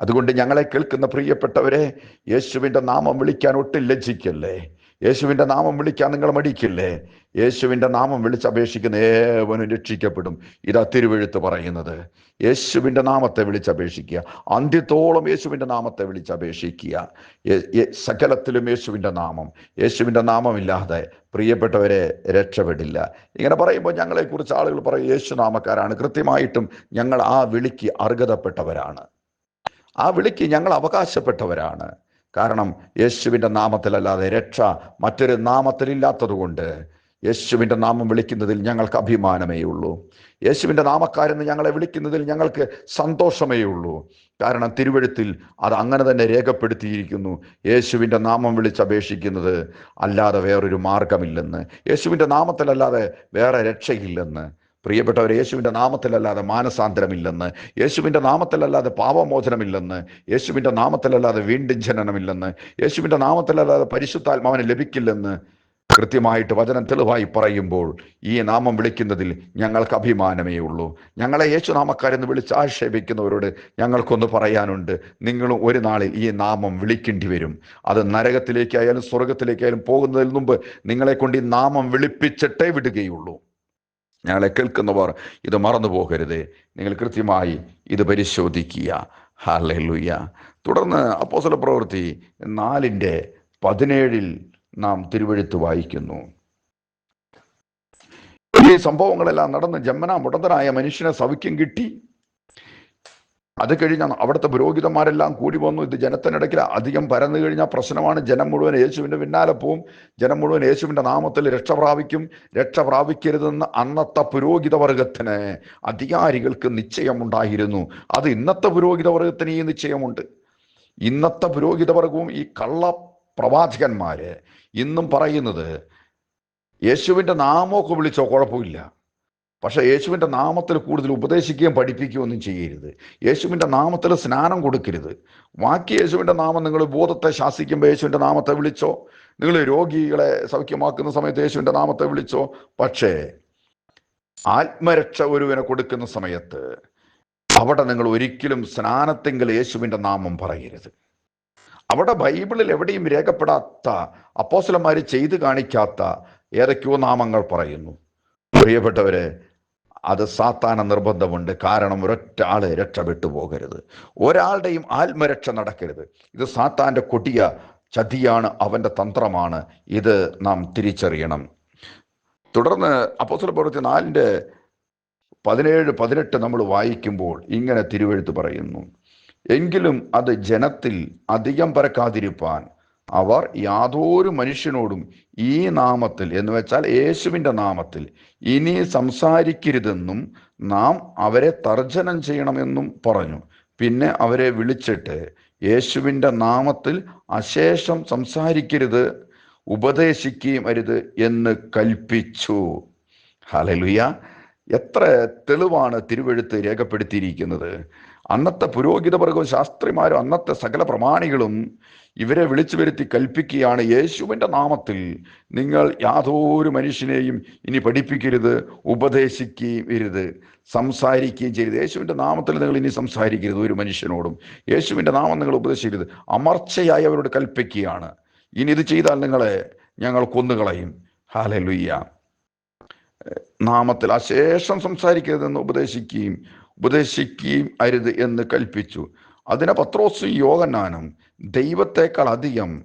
അതുകൊണ്ട് ഞങ്ങളെ കേൾക്കുന്ന പ്രിയപ്പെട്ടവരെ യേശുവിന്റെ നാമം വിളിക്കാൻ ഒട്ടും ലജ്ജിക്കല്ലേ? യേശുവിന്റെ നാമം വിളിക്കാൻ നിങ്ങൾ മടിക്കില്ലേ? യേശുവിന്റെ നാമം വിളിച്ചപേക്ഷിക്കുന്ന ഏവനും രക്ഷിക്കപ്പെടും. ഇതാ തിരുവെഴുത്ത് പറയുന്നത്. യേശുവിന്റെ നാമത്തെ വിളിച്ചപേക്ഷിക്കുക അന്ത്യത്തോളം യേശുവിന്റെ നാമത്തെ വിളിച്ചപേക്ഷിക്കുക സകലത്തിലും യേശുവിന്റെ നാമം. യേശുവിന്റെ നാമമില്ലാതെ പ്രിയപ്പെട്ടവരെ രക്ഷപ്പെടില്ല. ഇങ്ങനെ പറയുമ്പോൾ ഞങ്ങളെക്കുറിച്ച് ആളുകൾ പറയും യേശു നാമക്കാരാണ് കൃത്യമായിട്ടും ഞങ്ങൾ ആ വിളിക്ക് അർഹതപ്പെട്ടവരാണ്. ആ വിളിക്ക് ഞങ്ങൾ അവകാശപ്പെട്ടവരാണ്. കാരണം യേശുവിന്റെ നാമത്തിലല്ലാതെ രക്ഷ മറ്റൊരു നാമത്തിലില്ലാത്തതുകൊണ്ട് യേശുവിന്റെ നാമം വിളിക്കുന്നതിൽ ഞങ്ങൾക്ക് അഭിമാനമേ ഉള്ളൂ. യേശുവിന്റെ നാമക്കാരെന്ന് ഞങ്ങളെ വിളിക്കുന്നതിൽ ഞങ്ങൾക്ക് സന്തോഷമേ ഉള്ളൂ. കാരണം തിരുവഴുത്തിൽ അത് അങ്ങനെ തന്നെ രേഖപ്പെടുത്തിയിരിക്കുന്നു. യേശുവിന്റെ നാമം വിളിച്ചപേക്ഷിക്കുന്നത് അല്ലാതെ വേറൊരു മാർഗമില്ലെന്ന്. യേശുവിന്റെ നാമത്തിലല്ലാതെ വേറെ രക്ഷയില്ലെന്ന്. പ്രിയപ്പെട്ടവർ യേശുവിന്റെ നാമത്തിലല്ലാതെ മാനസാന്തരമില്ലെന്ന് യേശുവിന്റെ നാമത്തിലല്ലാതെ പാപമോചനമില്ലെന്ന് യേശുവിന്റെ നാമത്തിലല്ലാതെ വീണ്ടും ജനനമില്ലെന്ന് യേശുവിന്റെ നാമത്തിലല്ലാതെ പരിശുദ്ധാത്മാവിന് ലഭിക്കില്ലെന്ന് കൃത്യമായിട്ട് വചനം തെളിവായി പറയുമ്പോൾ ഈ നാമം വിളിക്കുന്നതിൽ ഞങ്ങൾക്ക് അഭിമാനമേ ഉള്ളൂ. ഞങ്ങളെ യേശുനാമക്കാരെന്ന് വിളിച്ച് ആക്ഷേപിക്കുന്നവരോട് ഞങ്ങൾക്കൊന്ന് പറയാനുണ്ട് നിങ്ങളും ഒരു നാളിൽ ഈ നാമം വിളിക്കേണ്ടി വരും. അത് നരകത്തിലേക്കായാലും സ്വർഗത്തിലേക്കായാലും പോകുന്നതിന് മുമ്പ് നിങ്ങളെ കൊണ്ട് ഈ നാമം വിളിപ്പിച്ചിട്ടേ വിടുകയുള്ളൂ. ഞങ്ങളെ കേൾക്കുന്നവർ ഇത് മറന്നു പോകരുത്. നിങ്ങൾ കൃത്യമായി ഇത് പരിശോധിക്കുക. ഹാലൂയ്യ തുടർന്ന് അപ്പോസല പ്രവൃത്തി നാലിന്റെ പതിനേഴിൽ നാം തിരുവഴുത്ത് വായിക്കുന്നു. ഈ സംഭവങ്ങളെല്ലാം നടന്ന് ജന്മന മുടന്തനായ മനുഷ്യനെ സൗഖ്യം കിട്ടി. അത് കഴിഞ്ഞാൽ അവിടുത്തെ പുരോഹിതന്മാരെല്ലാം കൂടി വന്നു. ഇത് ജനത്തിനിടയ്ക്ക് അധികം പരന്നു കഴിഞ്ഞാൽ പ്രശ്നമാണ്. ജനം മുഴുവൻ യേശുവിന്റെ പിന്നാലെ പോവും. ജനം മുഴുവൻ യേശുവിന്റെ നാമത്തിൽ രക്ഷ പ്രാപിക്കും. രക്ഷ പ്രാപിക്കരുതെന്ന് അന്നത്തെ പുരോഹിത വർഗത്തിന് അധികാരികൾക്ക് നിശ്ചയമുണ്ടായിരുന്നു. അത് ഇന്നത്തെ പുരോഹിത വർഗത്തിന് ഈ നിശ്ചയമുണ്ട്. ഇന്നത്തെ പുരോഹിത വർഗവും ഈ കള്ള പ്രവാചകന്മാര് ഇന്നും പറയുന്നത് യേശുവിന്റെ നാമമൊക്കെ വിളിച്ചോ? കുഴപ്പമില്ല. പക്ഷേ യേശുവിന്റെ നാമത്തിൽ കൂടുതൽ ഉപദേശിക്കുകയും പഠിപ്പിക്കുകയും ഒന്നും ചെയ്യരുത്. യേശുവിന്റെ നാമത്തിൽ സ്നാനം കൊടുക്കരുത്. ബാക്കി യേശുവിന്റെ നാമം നിങ്ങൾ ബോധത്തെ ശാസിക്കുമ്പോൾ യേശുവിന്റെ നാമത്തെ വിളിച്ചോ? നിങ്ങൾ രോഗികളെ സൗഖ്യമാക്കുന്ന സമയത്ത് യേശുവിന്റെ നാമത്തെ വിളിച്ചോ? പക്ഷേ ആത്മരക്ഷ ഒരുവനെ കൊടുക്കുന്ന സമയത്ത് അവിടെ നിങ്ങൾ ഒരിക്കലും സ്നാനത്തെങ്കിൽ യേശുവിന്റെ നാമം പറയരുത്. അവിടെ ബൈബിളിൽ എവിടെയും രേഖപ്പെടാത്ത അപ്പോസലന്മാർ ചെയ്തു കാണിക്കാത്ത ഏതൊക്കെയോ നാമങ്ങൾ പറയുന്നു. പ്രിയപ്പെട്ടവരെ അത് സാത്താന നിർബന്ധമുണ്ട്. കാരണം ഒരൊറ്റ ആളെ രക്ഷപ്പെട്ടു പോകരുത്. ഒരാളുടെയും ആത്മരക്ഷ നടക്കരുത്. ഇത് സാത്താന്റെ കൊടിയ ചതിയാണ് അവന്റെ തന്ത്രമാണ്. ഇത് നാം തിരിച്ചറിയണം. തുടർന്ന് അപ്പോസ്തല പ്രവൃത്തി നാലിന്റെ പതിനേഴ് പതിനെട്ട് നമ്മൾ വായിക്കുമ്പോൾ ഇങ്ങനെ തിരുവെഴുത്ത് പറയുന്നു. എങ്കിലും അത് ജനത്തിൽ അധികം പരക്കാതിരിപ്പാൻ അവർ യാതൊരു മനുഷ്യനോടും ഈ നാമത്തിൽ എന്ന് വെച്ചാൽ യേശുവിന്റെ നാമത്തിൽ ഇനി സംസാരിക്കരുതെന്നും നാം അവരെ തർജനം ചെയ്യണമെന്നും പറഞ്ഞു. പിന്നെ അവരെ വിളിച്ചിട്ട് യേശുവിന്റെ നാമത്തിൽ അശേഷം സംസാരിക്കരുത് ഉപദേശിക്കുകയും അരുത് എന്ന് കൽപ്പിച്ചു. ഹലലുയ എത്ര തെളിവാണ് തിരുവെഴുത്ത് രേഖപ്പെടുത്തിയിരിക്കുന്നത്. അന്നത്തെ പുരോഹിത വർഗവും ശാസ്ത്രിമാരും അന്നത്തെ സകല പ്രമാണികളും ഇവരെ വിളിച്ചു വരുത്തി കൽപ്പിക്കുകയാണ് യേശുവിന്റെ നാമത്തിൽ. നിങ്ങൾ യാതൊരു മനുഷ്യനെയും ഇനി പഠിപ്പിക്കരുത് ഉപദേശിക്കുകയും ഇരുത് സംസാരിക്കുകയും ചെയ്യരുത്. യേശുവിന്റെ നാമത്തിൽ നിങ്ങൾ ഇനി സംസാരിക്കരുത് ഒരു മനുഷ്യനോടും. യേശുവിന്റെ നാമം നിങ്ങൾ ഉപദേശിക്കരുത്. അമർച്ചയായി അവരോട് കൽപ്പിക്കുകയാണ്. ഇനി ഇത് ചെയ്താൽ നിങ്ങളെ ഞങ്ങൾ കൊന്നുകളയും. ഹാലലുയ്യ നാമത്തിൽ അശേഷം സംസാരിക്കരുതെന്ന് ഉപദേശിക്കുകയും ഉപദേശിക്കുകയും അരുത് എന്ന് കൽപ്പിച്ചു. അതിനെ പത്രോസ് യോഗനാനും ദൈവത്തെക്കാൾ അധികം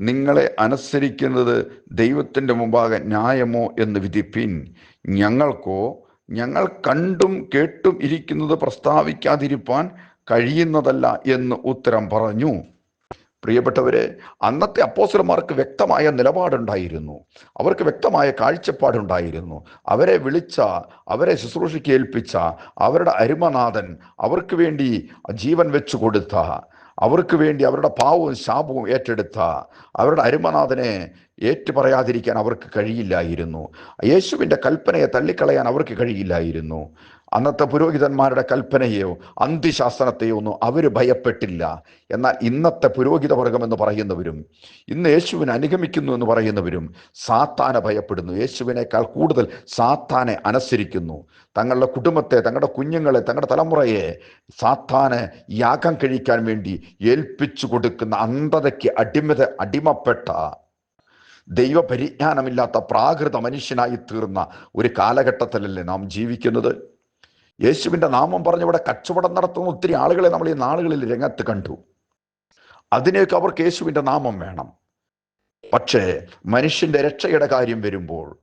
നിങ്ങളെ അനുസരിക്കുന്നത് ദൈവത്തിന്റെ മുമ്പാകെ ന്യായമോ എന്ന് വിധിപ്പിൻ. ഞങ്ങൾക്കോ ഞങ്ങൾ കണ്ടും കേട്ടും ഇരിക്കുന്നത് പ്രസ്താവിക്കാതിരിപ്പാൻ കഴിയുന്നതല്ല എന്ന് ഉത്തരം പറഞ്ഞു. പ്രിയപ്പെട്ടവരെ അന്നത്തെ അപ്പോസർമാർക്ക് വ്യക്തമായ നിലപാടുണ്ടായിരുന്നു. അവർക്ക് വ്യക്തമായ കാഴ്ചപ്പാടുണ്ടായിരുന്നു. അവരെ വിളിച്ച അവരെ ശുശ്രൂഷയ്ക്ക് ഏൽപ്പിച്ച അവരുടെ അരുമനാഥൻ അവർക്ക് വേണ്ടി ജീവൻ വെച്ചു കൊടുത്ത അവർക്ക് വേണ്ടി അവരുടെ പാവവും ശാപവും ഏറ്റെടുത്ത അവരുടെ അരുമനാഥനെ ഏറ്റുപറയാതിരിക്കാൻ അവർക്ക് കഴിയില്ലായിരുന്നു. യേശുവിന്റെ കൽപ്പനയെ തള്ളിക്കളയാൻ അവർക്ക് കഴിയില്ലായിരുന്നു. അന്നത്തെ പുരോഹിതന്മാരുടെ കൽപ്പനയെയോ അന്ത്യശാസനത്തെയോ ഒന്നും അവർ ഭയപ്പെട്ടില്ല. എന്നാൽ ഇന്നത്തെ പുരോഹിത വർഗം എന്ന് പറയുന്നവരും ഇന്ന് യേശുവിനെ അനുഗമിക്കുന്നു എന്ന് പറയുന്നവരും സാത്താനെ ഭയപ്പെടുന്നു. യേശുവിനേക്കാൾ കൂടുതൽ സാത്താനെ അനുസരിക്കുന്നു. തങ്ങളുടെ കുടുംബത്തെ തങ്ങളുടെ കുഞ്ഞുങ്ങളെ തങ്ങളുടെ തലമുറയെ സാത്താനെ യാഗം കഴിക്കാൻ വേണ്ടി ഏൽപ്പിച്ചു കൊടുക്കുന്ന അന്ധതയ്ക്ക് അടിമത അടിമപ്പെട്ട ദൈവപരിജ്ഞാനമില്ലാത്ത പ്രാകൃത മനുഷ്യനായി തീർന്ന ഒരു കാലഘട്ടത്തിലല്ലേ നാം ജീവിക്കുന്നത്? യേശുവിന്റെ നാമം പറഞ്ഞിവിടെ കച്ചവടം നടത്തുന്ന ഒത്തിരി ആളുകളെ നമ്മൾ ഈ നാളുകളിൽ രംഗത്ത് കണ്ടു. അതിനേക്ക് അവർക്ക് യേശുവിന്റെ നാമം വേണം. പക്ഷേ മനുഷ്യന്റെ രക്ഷയുടെ കാര്യം വരുമ്പോൾ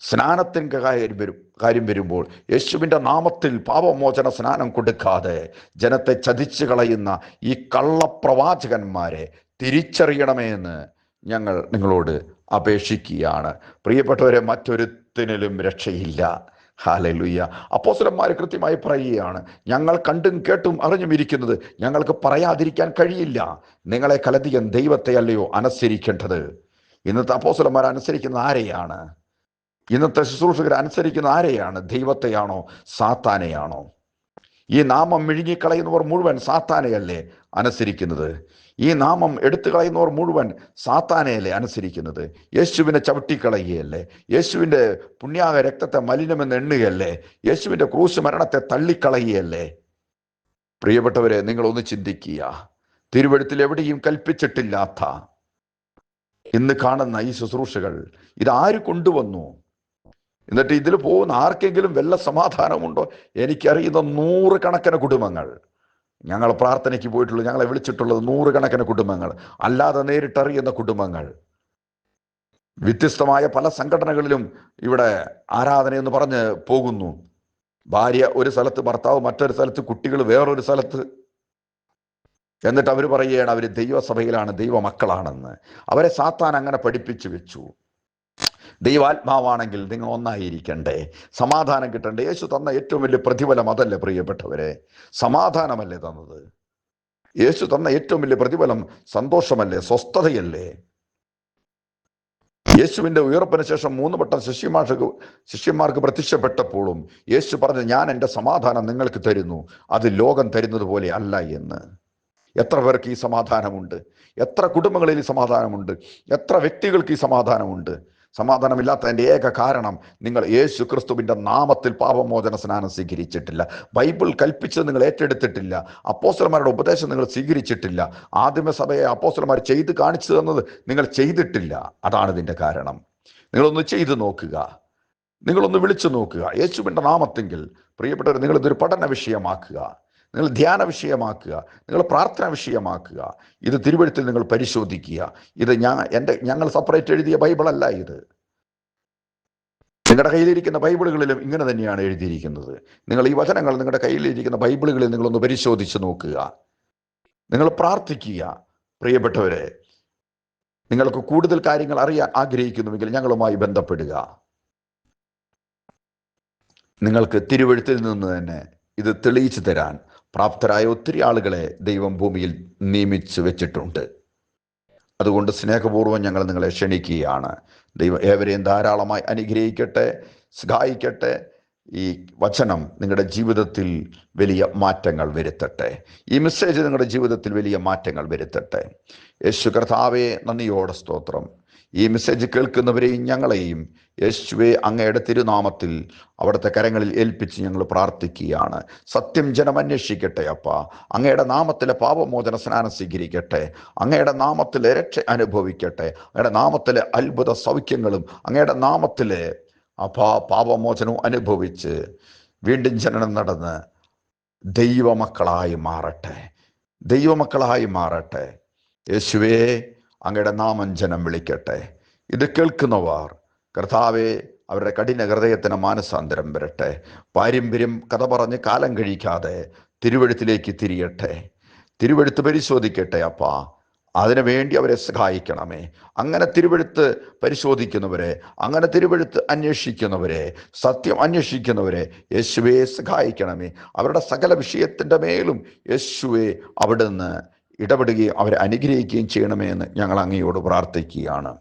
സ്നാനത്തിന്റെ കാര്യം വരും കാര്യം വരുമ്പോൾ യേശുവിന്റെ നാമത്തിൽ പാപമോചന സ്നാനം കൊടുക്കാതെ ജനത്തെ ചതിച്ചു കളയുന്ന ഈ കള്ളപ്രവാചകന്മാരെ തിരിച്ചറിയണമേ എന്ന് ഞങ്ങൾ നിങ്ങളോട് അപേക്ഷിക്കുകയാണ്. പ്രിയപ്പെട്ടവരെ മറ്റൊരുത്തിനിലും രക്ഷയില്ല. ഹാലലുയ്യ അപ്പോസലന്മാർ കൃത്യമായി പറയുകയാണ് ഞങ്ങൾ കണ്ടും കേട്ടും അറിഞ്ഞും ഇരിക്കുന്നത്. ഞങ്ങൾക്ക് പറയാതിരിക്കാൻ കഴിയില്ല. നിങ്ങളെ കലധികം ദൈവത്തെ അല്ലയോ അനുസരിക്കേണ്ടത്? ഇന്നത്തെ അപ്പോസലന്മാർ അനുസരിക്കുന്ന ആരെയാണ്? ഇന്നത്തെ ശുശ്രൂഷകർ അനുസരിക്കുന്ന ആരെയാണ്? ദൈവത്തെയാണോ? സാത്താനെയാണോ? ഈ നാമം മിഴുങ്ങിക്കളയുന്നവർ മുഴുവൻ സാത്താനെയല്ലേ അനുസരിക്കുന്നത്? ഈ നാമം എടുത്തു കളയുന്നവർ മുഴുവൻ സാത്താനെയല്ലേ അനുസരിക്കുന്നത്? യേശുവിനെ ചവിട്ടിക്കളയുകയല്ലേ? യേശുവിന്റെ പുണ്യാക രക്തത്തെ മലിനമെന്ന് എണ്ണുകയല്ലേ? യേശുവിന്റെ ക്രൂശ് മരണത്തെ തള്ളിക്കളയുകയല്ലേ? പ്രിയപ്പെട്ടവരെ നിങ്ങളൊന്ന് ചിന്തിക്കുക. തിരുവഴുത്തിൽ എവിടെയും കൽപ്പിച്ചിട്ടില്ലാത്ത ഇന്ന് കാണുന്ന ഈ ശുശ്രൂഷകൾ ഇതാര് കൊണ്ടുവന്നു? എന്നിട്ട് ഇതിൽ പോകുന്ന ആർക്കെങ്കിലും വല്ല സമാധാനമുണ്ടോ? എനിക്കറിയുന്ന നൂറുകണക്കിന് കുടുംബങ്ങൾ. ഞങ്ങൾ പ്രാർത്ഥനയ്ക്ക് പോയിട്ടുള്ളൂ. ഞങ്ങളെ വിളിച്ചിട്ടുള്ളത് നൂറുകണക്കിന് കുടുംബങ്ങൾ. അല്ലാതെ നേരിട്ടറിയുന്ന കുടുംബങ്ങൾ. വ്യത്യസ്തമായ പല സംഘടനകളിലും ഇവിടെ ആരാധന എന്ന് പറഞ്ഞ് പോകുന്നു. ഭാര്യ ഒരു സ്ഥലത്ത് ഭർത്താവ് മറ്റൊരു സ്ഥലത്ത് കുട്ടികൾ വേറൊരു സ്ഥലത്ത്. എന്നിട്ട് അവർ പറയുകയാണ് അവർ ദൈവസഭയിലാണ് ദൈവമക്കളാണെന്ന്. അവരെ സാത്താൻ അങ്ങനെ പഠിപ്പിച്ചു വെച്ചു. ദൈവാത്മാവാണെങ്കിൽ നിങ്ങൾ ഒന്നായിരിക്കണ്ടേ. സമാധാനം കിട്ടണ്ടേ. യേശു തന്ന ഏറ്റവും വലിയ പ്രതിഫലം അതല്ലേ പ്രിയപ്പെട്ടവരെ? സമാധാനമല്ലേ തന്നത്? യേശു തന്ന ഏറ്റവും വലിയ പ്രതിഫലം സന്തോഷമല്ലേ? സ്വസ്ഥതയല്ലേ? യേശുവിന്റെ ഉയർപ്പിന് ശേഷം മൂന്ന് വട്ടം ശിഷ്യന്മാർക്ക് ശിഷ്യന്മാർക്ക് പ്രത്യക്ഷപ്പെട്ടപ്പോഴും യേശു പറഞ്ഞു ഞാൻ എന്റെ സമാധാനം നിങ്ങൾക്ക് തരുന്നു. അത് ലോകം തരുന്നത് പോലെ അല്ല എന്ന്. എത്ര പേർക്ക് ഈ സമാധാനമുണ്ട്? എത്ര കുടുംബങ്ങളിൽ ഈ സമാധാനമുണ്ട്? എത്ര വ്യക്തികൾക്ക് ഈ സമാധാനമുണ്ട്? സമാധാനമില്ലാത്തതിന്റെ ഏക കാരണം നിങ്ങൾ യേശു ക്രിസ്തുവിന്റെ നാമത്തിൽ പാപമോചന സ്നാനം സ്വീകരിച്ചിട്ടില്ല. ബൈബിൾ കൽപ്പിച്ചത് നിങ്ങൾ ഏറ്റെടുത്തിട്ടില്ല. അപ്പോസ്റ്റർമാരുടെ ഉപദേശം നിങ്ങൾ സ്വീകരിച്ചിട്ടില്ല. ആദിമസഭയെ അപ്പോസ്റ്റർമാർ ചെയ്ത് കാണിച്ചു തന്നത് നിങ്ങൾ ചെയ്തിട്ടില്ല. അതാണ് ഇതിന്റെ കാരണം. നിങ്ങളൊന്ന് ചെയ്തു നോക്കുക. നിങ്ങളൊന്ന് വിളിച്ചു നോക്കുക. യേശുവിന്റെ നാമത്തെങ്കിൽ പ്രിയപ്പെട്ടവർ നിങ്ങളിതൊരു പഠന വിഷയമാക്കുക. നിങ്ങൾ ധ്യാന വിഷയമാക്കുക നിങ്ങൾ പ്രാർത്ഥന വിഷയമാക്കുക ഇത് തിരുവഴുത്തിൽ നിങ്ങൾ പരിശോധിക്കുക. ഇത് ഞാൻ എന്റെ ഞങ്ങൾ സെപ്പറേറ്റ് എഴുതിയ ബൈബിളല്ല ഇത്. നിങ്ങളുടെ കയ്യിലിരിക്കുന്ന ബൈബിളുകളിലും ഇങ്ങനെ തന്നെയാണ് എഴുതിയിരിക്കുന്നത്. നിങ്ങൾ ഈ വചനങ്ങൾ നിങ്ങളുടെ കയ്യിലിരിക്കുന്ന ബൈബിളുകളിൽ നിങ്ങളൊന്ന് പരിശോധിച്ച് നോക്കുക. നിങ്ങൾ പ്രാർത്ഥിക്കുക പ്രിയപ്പെട്ടവരെ. നിങ്ങൾക്ക് കൂടുതൽ കാര്യങ്ങൾ അറിയാൻ ആഗ്രഹിക്കുന്നുവെങ്കിൽ ഞങ്ങളുമായി ബന്ധപ്പെടുക. നിങ്ങൾക്ക് തിരുവഴുത്തിൽ നിന്ന് തന്നെ ഇത് തെളിയിച്ചു തരാൻ പ്രാപ്തരായ ഒത്തിരി ആളുകളെ ദൈവം ഭൂമിയിൽ നിയമിച്ചു വെച്ചിട്ടുണ്ട്. അതുകൊണ്ട് സ്നേഹപൂർവം ഞങ്ങൾ നിങ്ങളെ ക്ഷണിക്കുകയാണ്. ദൈവം ഏവരെയും ധാരാളമായി അനുഗ്രഹിക്കട്ടെ സഹായിക്കട്ടെ. ഈ വചനം നിങ്ങളുടെ ജീവിതത്തിൽ വലിയ മാറ്റങ്ങൾ വരുത്തട്ടെ. ഈ മെസ്സേജ് നിങ്ങളുടെ ജീവിതത്തിൽ വലിയ മാറ്റങ്ങൾ വരുത്തട്ടെ. യേശു കർത്താവെ നന്ദിയോടെ സ്തോത്രം. ഈ മെസ്സേജ് കേൾക്കുന്നവരെയും ഞങ്ങളെയും യേശുവെ അങ്ങയുടെ തിരുനാമത്തിൽ അവിടുത്തെ കരങ്ങളിൽ ഏൽപ്പിച്ച് ഞങ്ങൾ പ്രാർത്ഥിക്കുകയാണ്. സത്യം ജനം അന്വേഷിക്കട്ടെ അപ്പ. അങ്ങയുടെ നാമത്തിലെ പാപമോചന സ്നാനം സ്വീകരിക്കട്ടെ. അങ്ങയുടെ നാമത്തിലെ രക്ഷ അനുഭവിക്കട്ടെ. അങ്ങയുടെ നാമത്തിലെ അത്ഭുത സൗഖ്യങ്ങളും അങ്ങയുടെ നാമത്തിലെ അപ്പാ പാപമോചനവും അനുഭവിച്ച് വീണ്ടും ജനനം നടന്ന് ദൈവമക്കളായി മാറട്ടെ. ദൈവമക്കളായി മാറട്ടെ. യേശുവേ അങ്ങയുടെ നാമം ജനം വിളിക്കട്ടെ. ഇത് കേൾക്കുന്നവർ കർത്താവെ അവരുടെ കഠിന ഹൃദയത്തിന് മാനസാന്തരം വരട്ടെ. പാരമ്പര്യം കഥ പറഞ്ഞ് കാലം കഴിക്കാതെ തിരുവഴുത്തിലേക്ക് തിരിയട്ടെ. തിരുവഴുത്ത് പരിശോധിക്കട്ടെ അപ്പാ. അതിനു വേണ്ടി അവരെ സഹായിക്കണമേ. അങ്ങനെ തിരുവഴുത്ത് പരിശോധിക്കുന്നവരെ അങ്ങനെ തിരുവഴുത്ത് അന്വേഷിക്കുന്നവരെ സത്യം അന്വേഷിക്കുന്നവരെ യേശുവെ സഹായിക്കണമേ. അവരുടെ സകല വിഷയത്തിന്റെ മേലും യേശുവെ അവിടുന്ന് ഇടപെടുകയും അവരെ അനുഗ്രഹിക്കുകയും ചെയ്യണമേ എന്ന് ഞങ്ങൾ അങ്ങയോട് പ്രാർത്ഥിക്കുകയാണ്.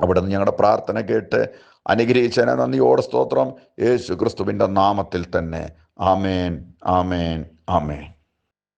അവിടെ നിന്ന് ഞങ്ങളുടെ പ്രാർത്ഥന കേട്ട് അനുഗ്രഹിച്ചതിനെ നന്ദിയോടെ സ്തോത്രം. യേശു ക്രിസ്തുവിന്റെ നാമത്തിൽ തന്നെ. ആമേൻ ആമേൻ ആമേൻ.